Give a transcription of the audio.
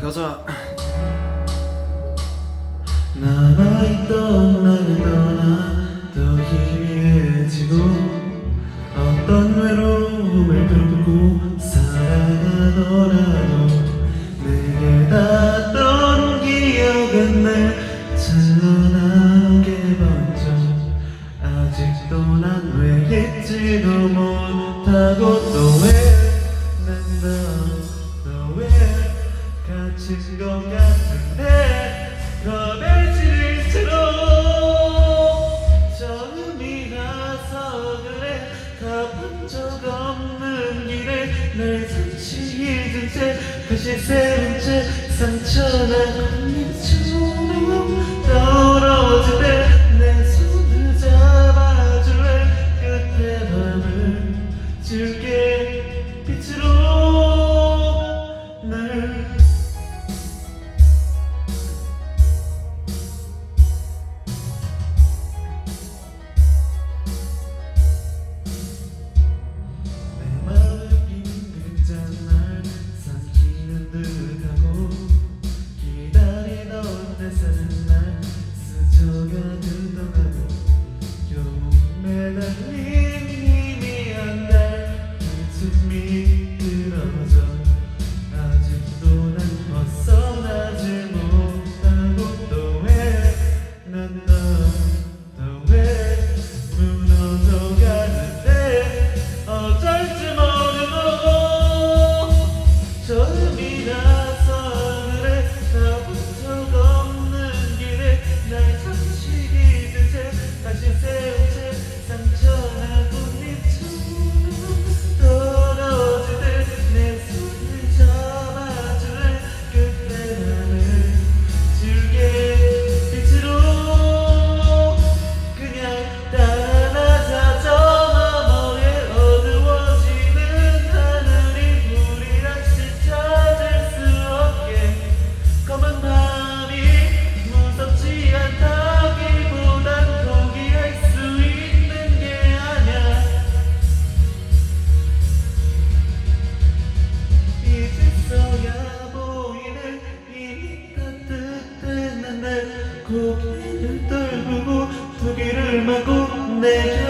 가자. 남아있던 나를 떠나 더 희미해지고 어떤 외로움을 품고 살아가더라도 내게 닿던 기억은 날 찬란하게 번져 아직도 난 왜 잊지도 못하고 또왜난너너왜 갇힌 것 같은데 채로 처음이라서 그래 가본 적 없는 길에 날 잠시 잊은 채 다시 세운 채 상처난 꽃잎처 If gülme good man.